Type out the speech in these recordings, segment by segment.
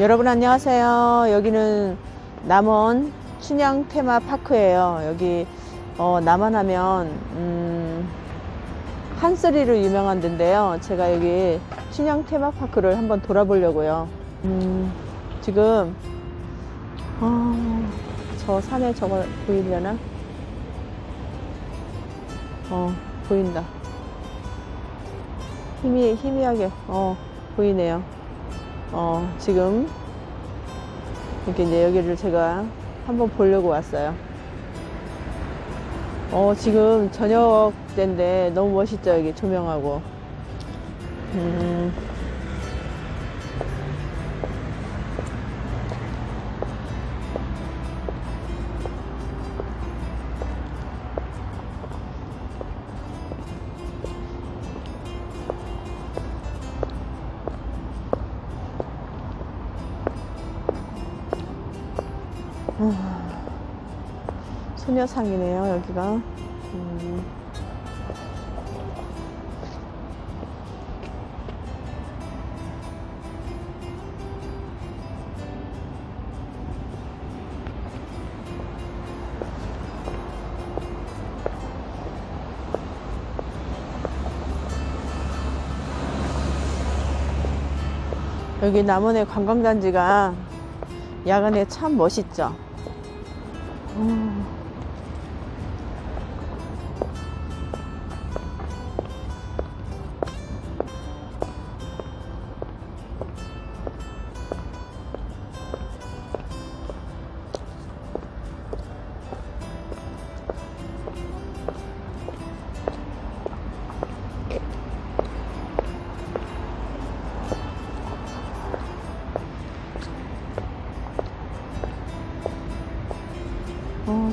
여러분 안녕하세요. 여기는 남원 춘향 테마 파크예요. 여기 어, 남한하면 음, 한쓰리로 유명한 데인데요. 제가 여기 춘향 테마 파크를 한번 돌아보려고요. 음, 지금 어, 저 산에 저거 보이려나? 어, 보인다. 희미, 희미하게, 어, 보이네요. 어, 지금, 이렇게 이제 여기를 제가 한번 보려고 왔어요. 어, 지금 저녁 때인데 너무 멋있죠, 여기 조명하고. 음, 소녀상이네요, 여기가. 음. 여기 남원의 관광단지가 야간에 참 멋있죠. 음.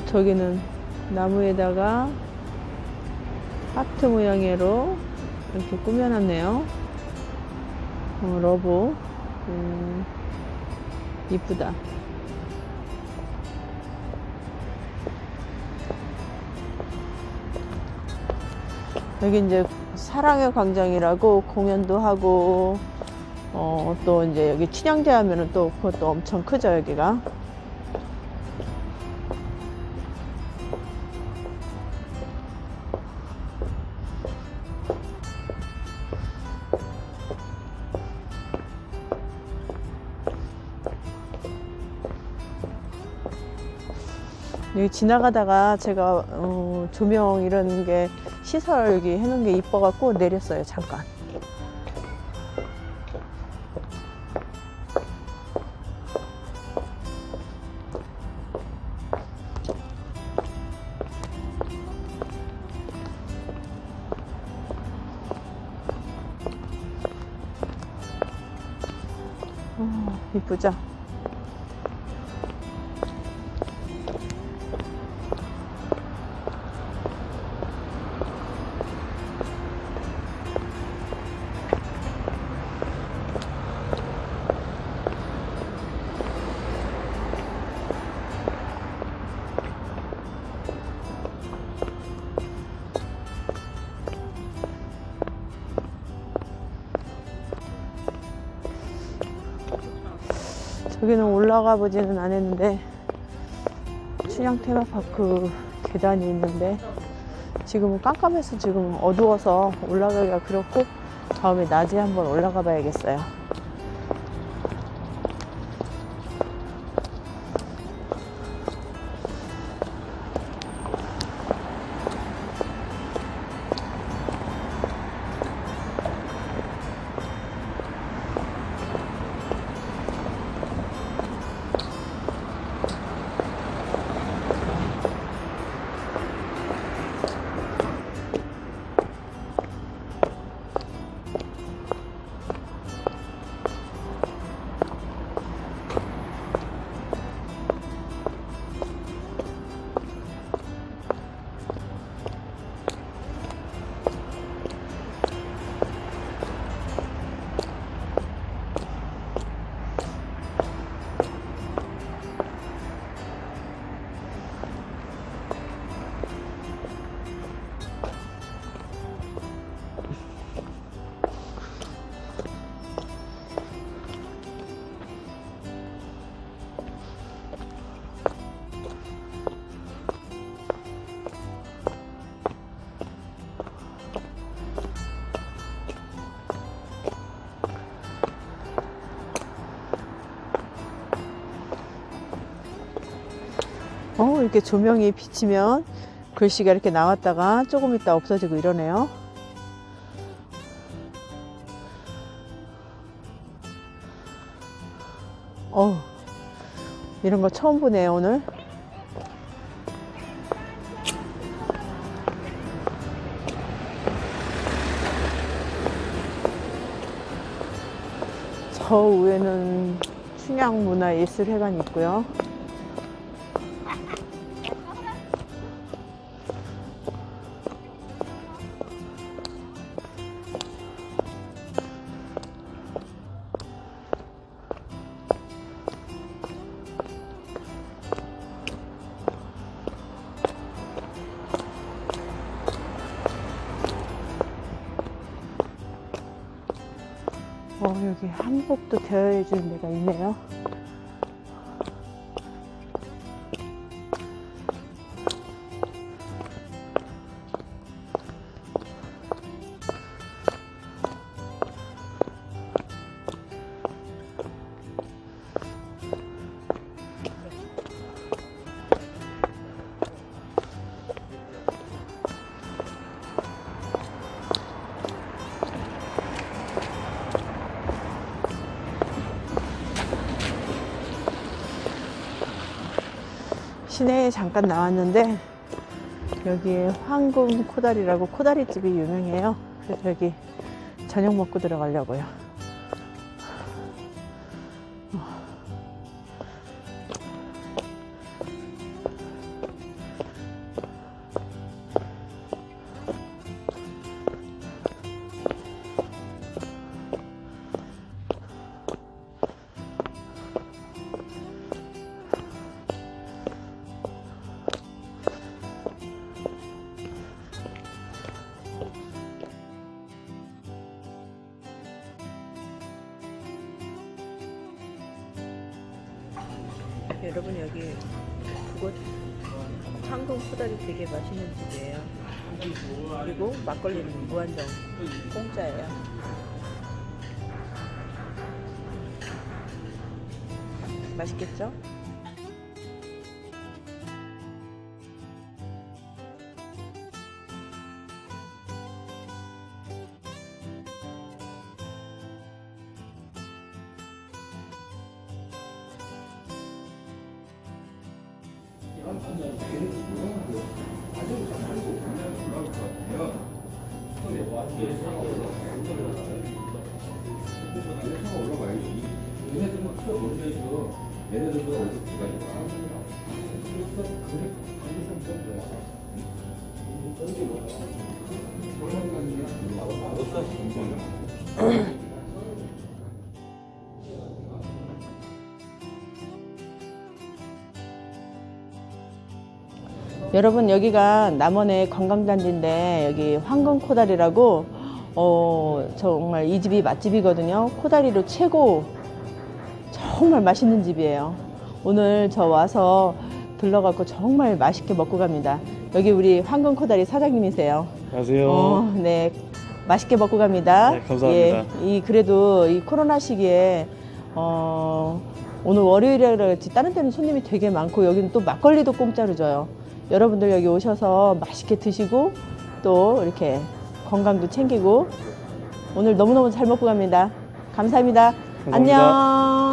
저기는 나무에다가 하트 모양으로 이렇게 꾸며놨네요. 어, 러브. 음, 이쁘다. 여기 이제 사랑의 광장이라고 공연도 하고, 어, 또 이제 여기 춘향제 하면은 또 그것도 엄청 크죠, 여기가. 여기 지나가다가 제가 어, 조명 이런 게 시설 여기 해놓은 게 이뻐갖고 내렸어요 잠깐. 어, 이쁘죠? 저기는 올라가 보지는 않았는데 춘향 테마파크 계단이 있는데 지금은 깜깜해서 지금 어두워서 올라가기가 그렇고 다음에 낮에 한번 올라가 봐야겠어요. 어, 이렇게 조명이 비치면 글씨가 이렇게 나왔다가 조금 있다 없어지고 이러네요. 어, 이런 거 처음 보네요, 오늘. 저 위에는 춘향문화예술회관이 있고요. 어, 여기 한복도 대여해주는 데가 있네요. 시내에 잠깐 나왔는데 여기 황금 코다리라고 코다리집이 유명해요. 그래서 여기 저녁 먹고 들어가려고요. 여러분 여기 그곳 황금 코다리 되게 맛있는 집이에요. 그리고 막걸리는 무한정 공짜예요. 맛있겠죠? 얘네들보다 어둡기가 있다. 여러분 여기가 남원의 관광단지인데 여기 황금 코다리라고 어 정말 이 집이 맛집이거든요. 코다리로 최고 정말 맛있는 집이에요. 오늘 저 와서 들러갖고 정말 맛있게 먹고 갑니다. 여기 우리 황금 코다리 사장님이세요. 안녕하세요. 어, 네. 맛있게 먹고 갑니다. 네, 감사합니다. 예, 이 그래도 이 코로나 시기에 어, 오늘 월요일이라 그렇지 다른 때는 손님이 되게 많고 여기는 또 막걸리도 공짜로 줘요. 여러분들 여기 오셔서 맛있게 드시고 또 이렇게 건강도 챙기고 오늘 너무너무 잘 먹고 갑니다. 감사합니다. 감사합니다. 안녕.